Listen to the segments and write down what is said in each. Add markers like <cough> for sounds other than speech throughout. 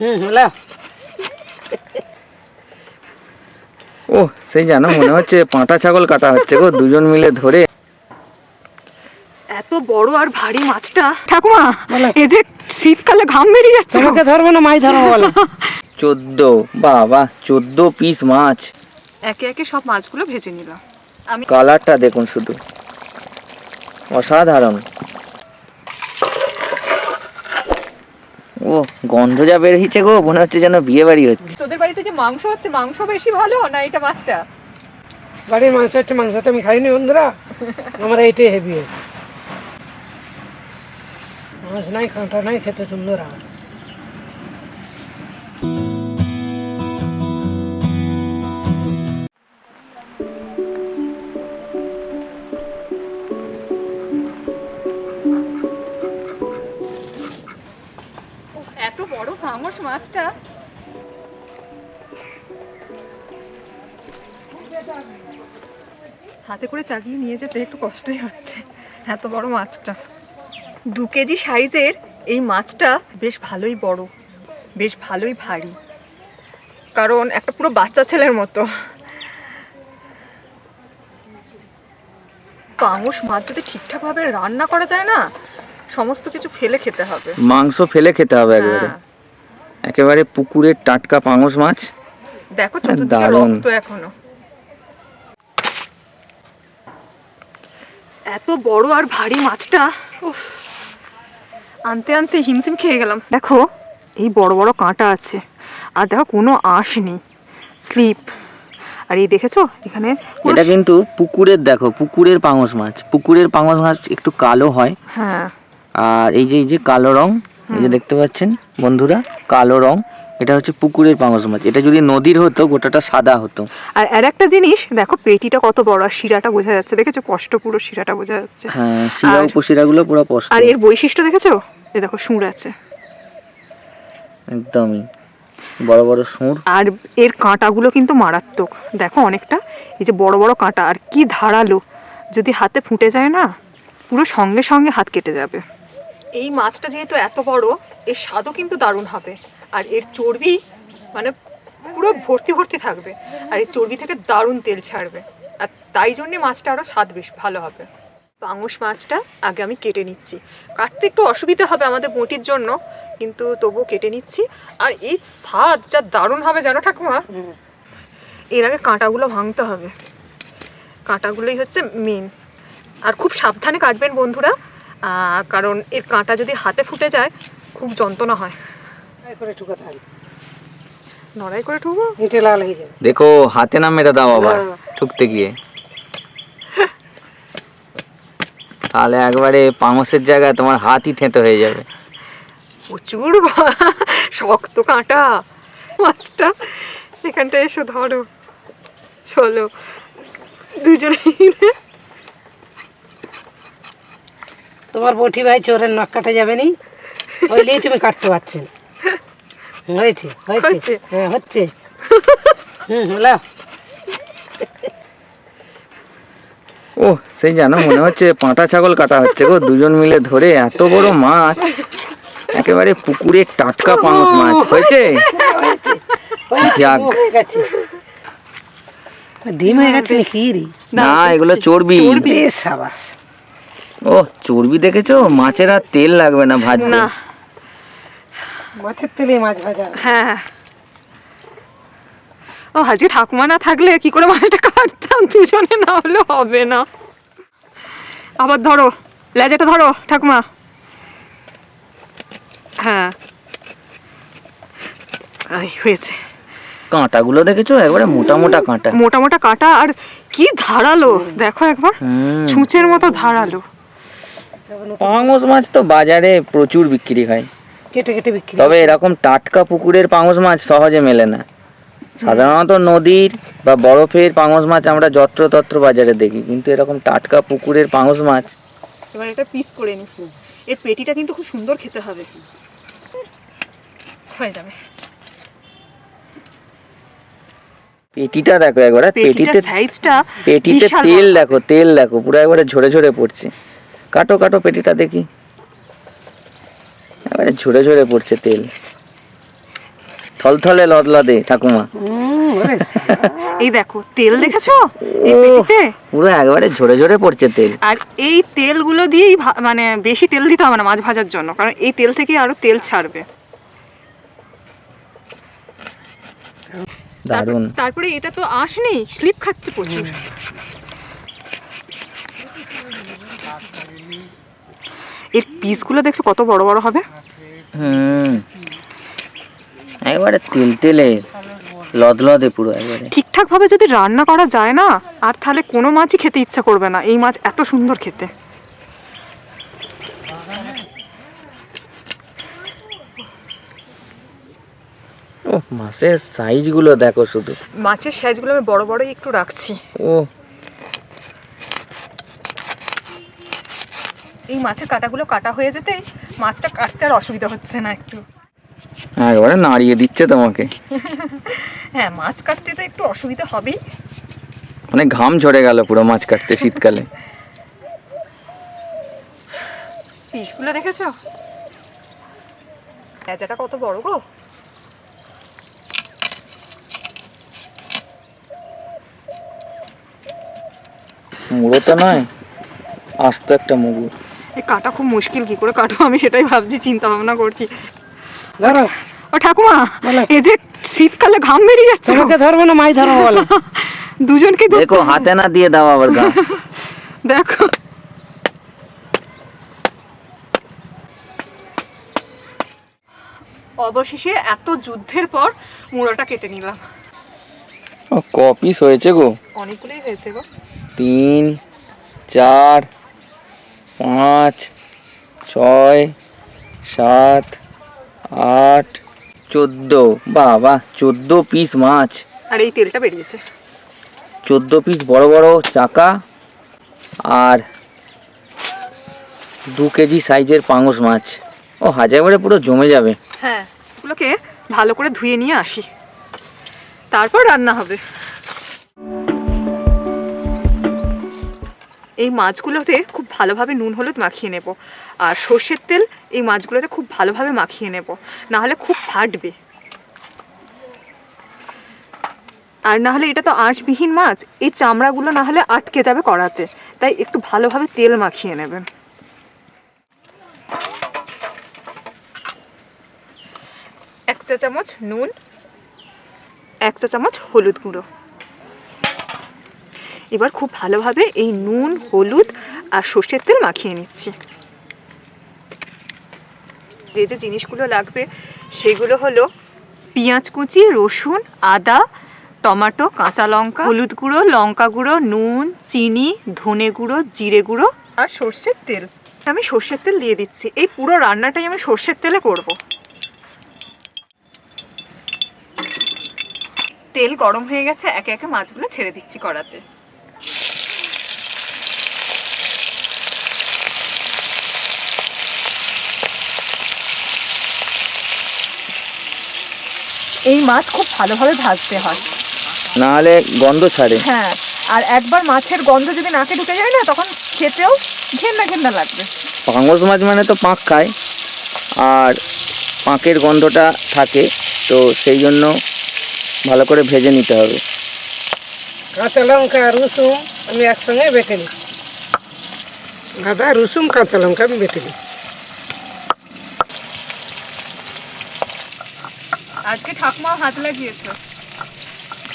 হুম hello ও সেই জানো মনে হচ্ছে পাঁটা ছাগল কাটা হচ্ছে গো দুজন মিলে ধরে। এত বড় আর ভারী মাছটা। ঠাকুমা এই যে শীতকালে ঘাম বেরিয়ে যাচ্ছে। তোমাকে ধরবো না মাছ ধরবো বলো। চোদ্দ বাবা চোদ্দ পিস মাছ। একে একে সব মাছগুলো ভেজে নিলাম। আমি কালারটা দেখুন শুধু। অসাধারণ। ও গন্ধ যা বের হচ্ছে গো মনে হচ্ছে যেন বিয়ে বাড়ি হচ্ছে। তোদের বাড়িতে যে মাংস হচ্ছে? মাংস বেশি ভালো না এটা মাছটা? বাড়ির মাংস হচ্ছে মাংস তো আমি খাইনি বন্ধুরা। আমার এইটাই হেভি আছে মাছ নাই কাঁটা নাই খেতে সুন্দর হয়। মাছটা হাতে করে চাগিয়ে নিয়ে যেতে একটু কষ্টই হচ্ছে এত বড় মাছটা। দু কেজি সাইজের এই মাছটা বেশ ভালোই বড় বেশ ভালোই ভারী কারণ একটা পুরো বাচ্চা ছেলের মতো। পাঙস মাছ যদি ঠিকঠাকভাবে রান্না করা যায় না সমস্ত কিছু ফেলে খেতে হবে। মাংস ফেলে খেতে হবে একেবারে। হ্যাঁ। একেবারে পুকুরের টাটকা পাঙস মাছ। দেখো দারুণ। এখনও। এত বড় আর ভারী মাছটা উফ, আনতে আনতে হিমশিম খেয়ে গেলাম। দেখো এই বড় বড় কাঁটা আছে আর দেখো কোনো আঁশ নেই স্লিপ। আর এই দেখেছ এখানে এটা কিন্তু পুকুরের দেখো পুকুরের পাঙস মাছ। পুকুরের পাঙস মাছ একটু কালো হয়। হ্যাঁ। আর এই যে এই যে কালো রং এই যে দেখতে পাচ্ছেন বন্ধুরা কালো রং এটা হচ্ছে পুকুরের পাঙস মাছ। এটা যদি নদীর হতো গোটাটা সাদা হতো। আর আর একটা জিনিস দেখো পেটিটা কত বড় আর শিরাটা বোঝা যাচ্ছে। দেখেছ? কষ্ট পুরো শিরাটা বোঝা যাচ্ছে। হ্যাঁ শিরা উপশিরাগুলো পুরো স্পষ্ট। আর এর বৈশিষ্ট্য দেখেছ? এই দেখো সুর আছে। একদমই। বড় বড় সুর আর এর কাঁটাগুলো কিন্তু মারাত্মক। দেখো অনেকটা। এই যে বড় বড় কাঁটা আর কি ধারালো। যদি হাতে ফুটে যায় না পুরো সঙ্গে সঙ্গে হাত কেটে যাবে। এই মাছটা যেহেতু এত বড়, এর স্বাদও কিন্তু দারুণ হবে। আর এর চর্বি মানে পুরো ভর্তি ভর্তি থাকবে। আর এই চর্বি থেকে দারুণ তেল ছাড়বে। আর তাই জন্যে মাছটা আরও স্বাদ বেশ ভালো হবে। পাঙস মাছটা আগে আমি কেটে নিচ্ছি। কাটতে একটু অসুবিধা হবে আমাদের বটির জন্য, কিন্তু তবুও কেটে নিচ্ছি। আর এই স্বাদ যা দারুণ হবে জানো ঠাকুমা? এর আগে কাঁটাগুলো ভাঙতে হবে। কাঁটাগুলোই হচ্ছে মেন আর খুব সাবধানে কাটবেন বন্ধুরা। কারণ এর কাঁটা যদি হাতে ফুটে যায় খুব যন্ত্রণা হয়। নড়াই করে ঠুকবো? লাল হয়ে যাবে। দেখো হাতে না মেরে দাও আবার হ্যাঁ। ঠুকতে গিয়ে। তাহলে একবারে পাঙসের জায়গায় তোমার হাতই থেঁতো হয়ে যাবে। প্রচুর শক্ত কাঁটা। মাছটা এখানটা এসো ধরো। চলো দুজনে মিলে তোমার বটি ভাই চোরের নখ কাটা যাবে নি? হইলেই তুমি কাটতে পারছি। না হয়েছে। হয়েছে? হ্যাঁ হচ্ছে। হুম হ্যালো ও সেই জানো মনে হচ্ছে পাঁটা ছাগল কাটা হচ্ছে গো দুজন মিলে ধরে এত বড় মাছ। একেবারে পুকুরে টাটকা পাঙস মাছ। হয়েছে? যাক। ডিম হয়ে গেছে নাকি রে? না এগুলো চর্বি। বেশ সাবাস। ও চর্বি দেখেছ? মাছের আর তেল লাগবে না ভাজতে। না। মাছের তেলে মাছ ভাজা। হ্যাঁ ও আজকে ঠাকুমা না থাকলে কি করে মাছটা কাটতাম? দুজনে না হলে হবে না। আবার ধরো লেজাটা ধরো ঠাকুমা। হ্যাঁ। হয়েছে। কাঁটাগুলো দেখেছ? একবারে মোটা মোটা কাঁটা। মোটা মোটা কাটা আর কি ধারালো। দেখো একবার। ছুঁচের মতো ধারালো। পাঙস মাছ তো বাজারে প্রচুর বিক্রি হয়। কেটে কেটে বিক্রি তবে এরকম টাটকা পুকুরের পাঙস মাছ সহজে মেলে না। সাধারণত নদীর বা বরফের পাঙস মাছ আমরা যত্রতত্র বাজারে দেখি কিন্তু এরকম টাটকা পুকুরের পাঙস মাছ এবার এটা পিস করে নি এর পেটিটা কিন্তু খুব সুন্দর খেতে হবে। হয়ে যাবে। পেটিটা দেখো একবার পেটিতে সাইজটা পেটিতে তেল দেখো তেল দেখো পুরো একবারে ঝরে ঝরে পড়ছে। কাটো কাটো পেটিটা দেখি। এবারে ঝরে ঝরে পড়ছে তেল। থলথলে লদলদে ঠাকুমা। এই দেখো তেল দেখেছ? এই পেটিতে? পুরো একবারে ঝরে ঝরে পড়ছে তেল। আর এই তেলগুলো দিয়েই মানে বেশি তেল দিতে হবে না মাছ ভাজার জন্য কারণ এই তেল থেকেই আরও তেল ছাড়বে। দারুণ। তারপরে এটা তো আঁশ নেই স্লিপ খাচ্ছে প্রচুর। এর পিসগুলো দেখছ কত বড় বড় হবে? হুম। একবারে তেল তেলে লদলদে পুরো একবারে। ঠিকঠাক ভাবে যদি রান্না করা যায় না আর তাহলে কোনো মাছই খেতে ইচ্ছা করবে না। এই মাছ এত সুন্দর খেতে। মাছের সাইজগুলো দেখো শুধু। মাছের সাইজগুলো আমি বড় বড়ই একটু রাখছি। ও এই মাছের কাটাগুলো কাটা হয়ে যেতে মাছটা কাটতে আর অসুবিধা হচ্ছে না একটু। একবারে নাড়িয়ে দিচ্ছে তোমাকে। <laughs> হ্যাঁ মাছ কাটতে তো একটু অসুবিধা হবেই। মানে ঘাম ঝরে গেল পুরো মাছ কাটতে শীতকালে। পিসগুলো দেখেছ? প্যাঁচাটা কত বড় গো। মুড়ো তো নয় আস্ত একটা মুগুর। এই কাটা খুব মুশকিল কি করে কাটবো? আমি সেটাই ভাবছি চিন্তা ভাবনা করছি। ধরো। ও ঠাকুমা। এই যে শীতকালে ঘাম বেরিয়ে যাচ্ছে। তোমাকে ধরবো না মাই ধরবো বলো। <laughs> দুজনকে দেখো হাতে না দিয়ে দাও আবার গা। <laughs> দেখো। অবশেষে এত যুদ্ধের পর মুড়োটা কেটে নিলাম। ও ক পিস হয়েছে গো? অনেকগুলোই হয়েছে গো। তিন চার পাঁচ ছয় সাত আট চোদ্দ। বাবা চোদ্দ পিস মাছ। আর এই তেলটা বেরিয়েছে। চোদ্দ পিস বড় বড় চাকা আর দু কেজি সাইজের পাঙস মাছ। ও হাজারে পুরো জমে যাবে। হ্যাঁ এগুলোকে ভালো করে ধুয়ে নিয়ে আসি। তারপর রান্না হবে। এই মাছগুলোতে খুব ভালোভাবে নুন, হলুদ মাখিয়ে নেব। আর সর্ষের তেল এই মাছগুলোতে খুব ভালোভাবে মাখিয়ে নেব। না হলে খুব ফাটবে। আর না হলে এটা তো আঁশবিহীন মাছ, এই চামড়াগুলো না হলে আটকে যাবে কড়াতে। তাই একটু ভালোভাবে তেল মাখিয়ে নেবেন। এক চা চামচ নুন, এক চা চামচ হলুদ গুঁড়ো। এবার খুব ভালোভাবে এই নুন, হলুদ আর সর্ষের তেল মাখিয়ে নিচ্ছি। যে যে জিনিসগুলো লাগবে সেগুলো হলো পেঁয়াজ কুচি, রসুন, আদা, টমেটো, কাঁচা লঙ্কা, হলুদ গুঁড়ো, লঙ্কা গুঁড়ো, নুন, চিনি, ধনে গুঁড়ো, জিরে গুঁড়ো আর সর্ষের তেল। আমি সর্ষের তেল দিয়ে দিচ্ছি। এই পুরো রান্নাটাই আমি সর্ষের তেলে করব। তেল গরম হয়ে গেছে, একে একে মাছগুলো ছেড়ে দিচ্ছি কড়াতে। এই মাছ খুব ভালোভাবে ভাজতে হয়। নাহলে গন্ধ ছাড়ে। হ্যাঁ আর একবার মাছের গন্ধ যদি নাকে ঢুকে যায় না তখন খেতেও ঘেন্না ঘেন্না লাগবে। পাঙস মাছ মানে তো পাঁক খায় আর পাঁকের গন্ধটা থাকে তো সেই জন্য ভালো করে ভেজে নিতে হবে। কাঁচা লঙ্কা রসুন আমি একসঙ্গে বেটে নিচ্ছি আদা রসুন কাঁচা লঙ্কা আমি বেটে নিচ্ছি আজকে ঠাকুমা হাত লাগিয়েছে।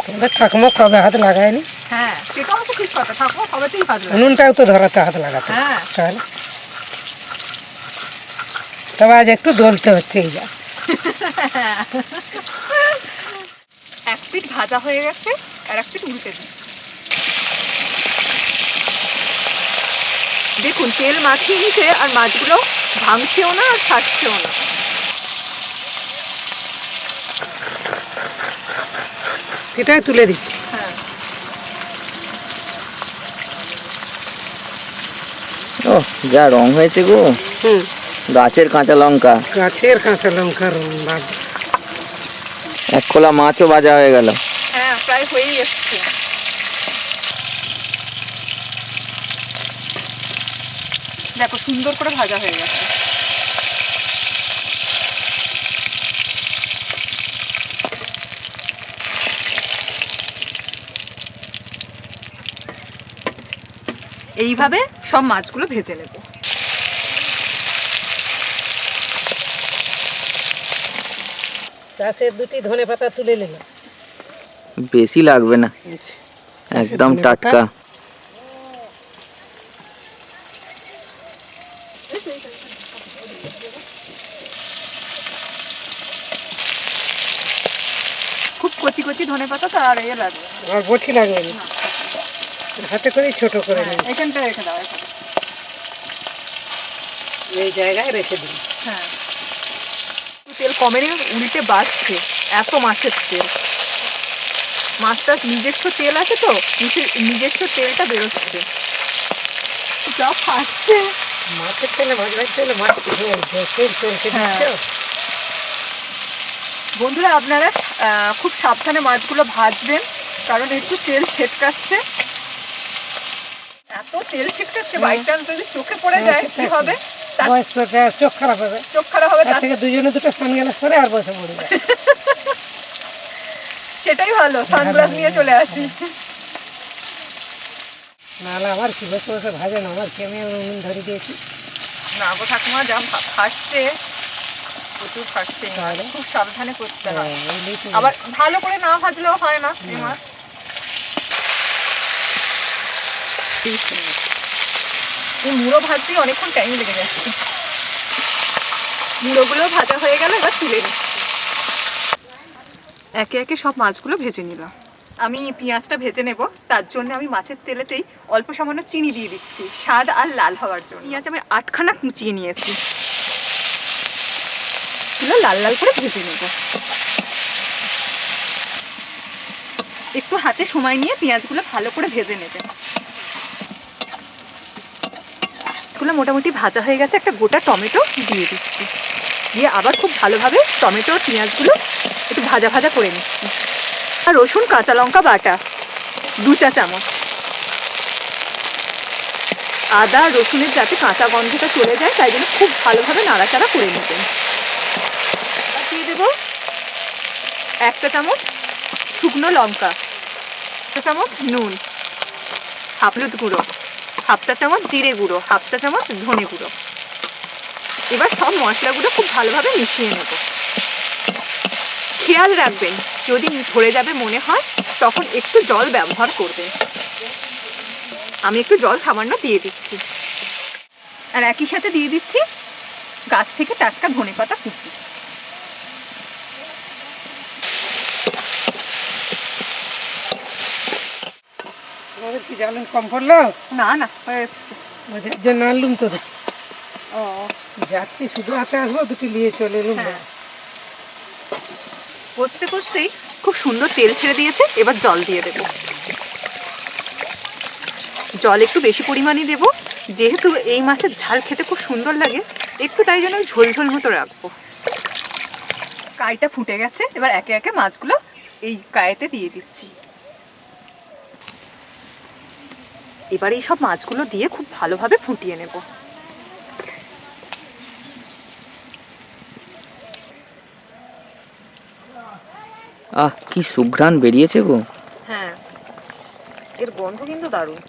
তোমাদের ঠাকুমা কবে হাত লাগায়নি? হ্যাঁ সেটা হচ্ছে ঠিক কথা ঠাকুমা হাত উনুনটাও তো ধরাতে হাত লাগাতে। হ্যাঁ। তাহলে? তবে আজ একটু দলতে হচ্ছে এই যা। <laughs> এক পিঠ ভাজা হয়ে গেছে আর এক উল্টে দিচ্ছি। দেখুন তেল মাখিয়ে নিতে আর মাছগুলো ভাঙছেও না আর ছাড়ছেও না। এটাই তুলে দিচ্ছি। হ্যাঁ ও যা রং হয়েছে গো। হুম। গাছের কাঁচা লঙ্কা। গাছের কাঁচা লঙ্কার বাদ এক খোলা মাছও ভাজা হয়ে গেল। হ্যাঁ প্রায় হয়েই এসছে। দেখো সুন্দর করে ভাজা হয়ে গেছে। এইভাবে সব মাছগুলো ভেজে নেব। চাষের দুটি ধনে পাতা তুলে নিলাম। বেশি লাগবে না। একদম টাটকা। খুব কচি কচি ধনে পাতা তো আর ইয়ে লাগবে আর বটি লাগবে না। হাতে করে ছোট করে নিন এখানটা রেখে দাও এখানে। এই জায়গায় রেখে দিন হ্যাঁ। তেল কমেনি উল্টে বাড়ছে এত মাছের তেল। মাছটার নিজস্ব তেল আছে তো নিজে- নিজস্ব তেলটা বেরোচ্ছে। যা ফাটছে মাছের তেলে ভাজবার তেলে মাছ তেল হ্যাঁ। বন্ধুরা আপনারা আহ, খুব সাবধানে মাছগুলো ভাজবেন কারণ একটু তেল ছিটকাচ্ছে। তেল ছিটকাচ্ছে বাই চান্স যদি চোখে পড়ে যায় কি হবে? বয়স তো চোখ খারাপ হবে। চোখ খারাপ হবে তার থেকে দুজনে দুটো সানগ্লাস করে আর বসে পড়ে <laughs> সেটাই ভালো সানগ্লাস নিয়ে চলে আসি। নাহলে আবার কি বসে বসে ভাজে না আবার কেমে উনুন ধরে দিয়েছি। না গো ঠাকুমা যা ফা- ফাটছে প্রচুর এই খুব সাবধানে করতে হয় হ্যাঁ, আবার ভালো করে না ভাজলেও হয় না মাছ এই মুড়ো ভাজতেই অনেকক্ষণ টাইম লেগে যাচ্ছে মুড়োগুলো ভাজা হয়ে গেল, এবার তুলে নিচ্ছি। একে একে সব মাছগুলো ভেজে নিলাম। আমি পেঁয়াজটা ভেজে নেব, তার জন্য আমি মাছের তেলেতেই অল্প সামান্য চিনি দিয়ে দিচ্ছি, স্বাদ আর লাল হওয়ার জন্য। পেঁয়াজ আমি আটখানা কুচিয়ে নিয়েছি। এগুলো লাল লাল করে ভেজে নেব। একটু হাতে সময় নিয়ে পেঁয়াজগুলো ভালো করে ভেজে নেবে এগুলো মোটামুটি ভাজা হয়ে গেছে, একটা গোটা টমেটো দিয়ে দিচ্ছি। দিয়ে আবার খুব ভালোভাবে টমেটো আর পেঁয়াজগুলো একটু ভাজা ভাজা করে নিচ্ছি। আর রসুন, কাঁচা লঙ্কা বাটা, দু চা চামচ। আদা, রসুনের যাতে কাঁচা গন্ধটা চলে যায়, তাই জন্য খুব ভালোভাবে নাড়াচাড়া করে নেবেন। দিয়ে দেবো একটা চামচ শুকনো লঙ্কা একটা চামচ নুন, হাফ হলুদ গুঁড়ো। হাফ চা চামচ জিরে গুঁড়ো, হাফ চা চামচ ধনে গুঁড়ো। এবার সব মশলাগুলো খুব ভালোভাবে মিশিয়ে নেব। খেয়াল রাখবেন, যদি ধরে যাবে মনে হয়, তখন একটু জল ব্যবহার করবেন। আমি একটু জল সামান্য দিয়ে দিচ্ছি। আর একই সাথে দিয়ে দিচ্ছি গাছ থেকে টাটকা ধনে পাতা কুচি। কি জ্বালানি কম পড়ল না না এসছে। জন্য আনলুম তো ও। যাচ্ছি শুধু হাতে আসব দুটি নিয়ে চলে এলুম। হ্যাঁ। কষতে কষতেই খুব সুন্দর তেল ছেড়ে দিয়েছে এবার জল দিয়ে দেব। জল একটু বেশি পরিমাণে দেব যেহেতু এই মাছের ঝাল খেতে খুব সুন্দর লাগে একটু তাই জন্য আমি ঝোল ঝোল মতো রাখব। কাইটা ফুটে গেছে এবার একে একে মাছগুলো এই কায়েতে দিয়ে দিচ্ছি। এবার এই সব মাছগুলো দিয়ে খুব ভালোভাবে ফুটিয়ে নেব। আহ কি সুঘ্রাণ বেরিয়েছে গো। হ্যাঁ এর গন্ধ কিন্তু দারুণ।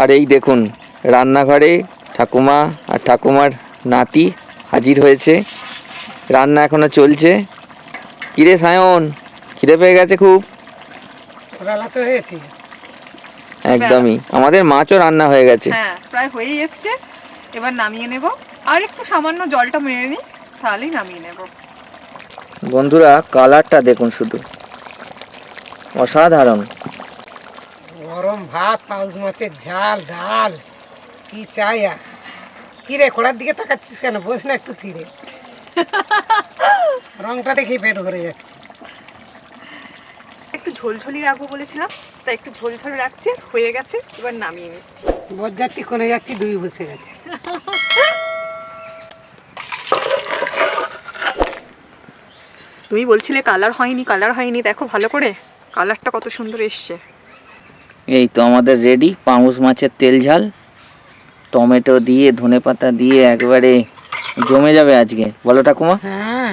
আর এই দেখুন রান্নাঘরে ঠাকুমা আর ঠাকুমার নাতি হাজির হয়েছে। রান্না এখনও চলছে। কিরে সায়ন খিদে পেয়ে গেছে খুব? বেলা তো হয়েছে। একদমই। আমাদের মাছও রান্না হয়ে গেছে। হ্যাঁ প্রায় হয়েই এসছে। এবার নামিয়ে নেব। আর একটু সামান্য জলটা মেরে নিই তাহলেই নামিয়ে নেব। বন্ধুরা কালারটা দেখুন শুধু। অসাধারণ। গরম ভাত পাউস মাছের ঝাল ডাল কি চাই আর? কি রে দিকে তাকাচ্ছিস কেন? বস না একটু ধীরে <laughs> রংটা দেখেই পেট ভরে যাচ্ছে। একটু ঝোলঝোলি রাখব বলেছিলাম তাই একটু ঝোলঝোল রাখছি হয়ে গেছে এবার নামিয়ে নিচ্ছি। বরযাত্রী কোনে যাত্রী দুই বসে গেছে। <laughs> তুমি বলছিলে কালার হয়নি কালার হয়নি দেখো ভালো করে কালারটা কত সুন্দর এসছে। এই তো আমাদের রেডি পাঙুশ মাছের তেল ঝাল। টমেটো দিয়ে ধনেপাতা দিয়ে একবারে জমে যাবে আজকে। বলো ঠাকুমা। হ্যাঁ।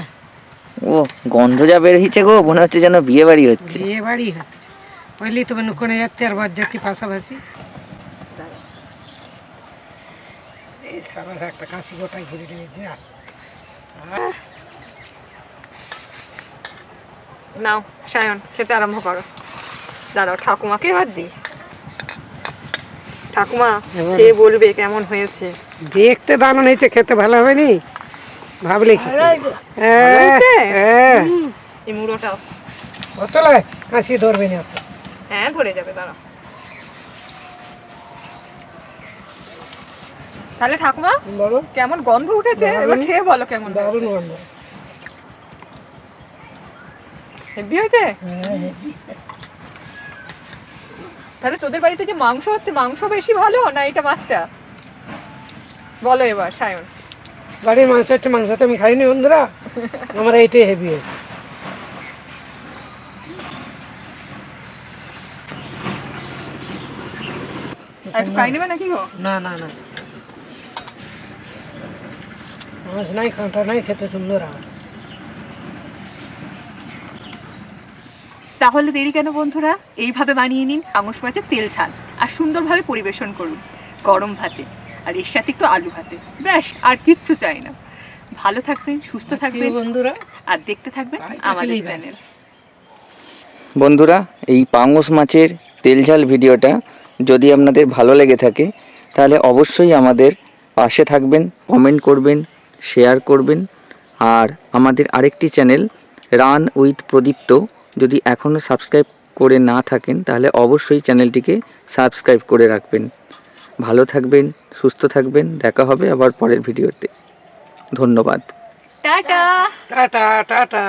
ও গন্ধ যা বের হয়েছে গো মনে হচ্ছে যেন বিয়ে বাড়ি হচ্ছে। বিয়ে বাড়ি হচ্ছে। বললি তো নুকনে যাচ্ছে আর বরযাত্রী পাশাপাশি। এই সাবার একটা কাশি গোটায় ঘিরে নিয়ে যা। নাও সায়ন খেতে আরম্ভ করো। দাঁড়াও ঠাকুমাকে এবার দিই ঠাকুমা কে বলবে কেমন হয়েছে? দেখতে দারুণ হয়েছে খেতে ভালো হবে নি ভাবলে কি? হয়েছে? এই মুড়োটাও। অতলায় কাশি ধরবে না। হ্যাঁ ধরে যাবে দাঁড়াও। তাহলে ঠাকুমা বলো। কেমন গন্ধ উঠেছে? এবার খেয়ে বলো কেমন দারুণ হয়েছে গন্ধ। হেভি হয়েছে? হ্যাঁ, তাহলে তোদের বাড়িতে যে মাংস হচ্ছে? মাংস বেশি ভালো না এটা মাছটা? বলো এবার সায়ন। বাড়ির মাংস হচ্ছে মাংস তো আমি খাইনি বন্ধুরা। <laughs> আমার এইটাই হেভি হয়েছে একটু খাই নেবে নাকি গো? না না না। মাছ নাই কাঁটা নাই খেতে সুন্দর হয়। তাহলে দেরি কেন বন্ধুরা? এইভাবে বানিয়ে নিন আঙুশ মাছের তেল ঝাল আর সুন্দরভাবে পরিবেশন করুন গরম ভাতে আর এর সাথে একটু আলু ভাতে। ব্যাস আর কিচ্ছু চাই না। ভালো থাকবেন সুস্থ থাকবেন বন্ধুরা। আর দেখতে থাকবেন আমাদের চ্যানেল। বন্ধুরা এই পাঙ্গস মাছের তেলঝাল ভিডিওটা যদি আপনাদের ভালো লেগে থাকে তাহলে অবশ্যই আমাদের পাশে থাকবেন কমেন্ট করবেন শেয়ার করবেন। আর আমাদের আরেকটি চ্যানেল রান উইথ প্রদীপ্ত যদি এখনও সাবস্ক্রাইব করে না থাকেন তাহলে অবশ্যই চ্যানেলটিকে সাবস্ক্রাইব করে রাখবেন। ভালো থাকবেন সুস্থ থাকবেন দেখা হবে আবার পরের ভিডিওতে। ধন্যবাদ। টাটা। Tata tata.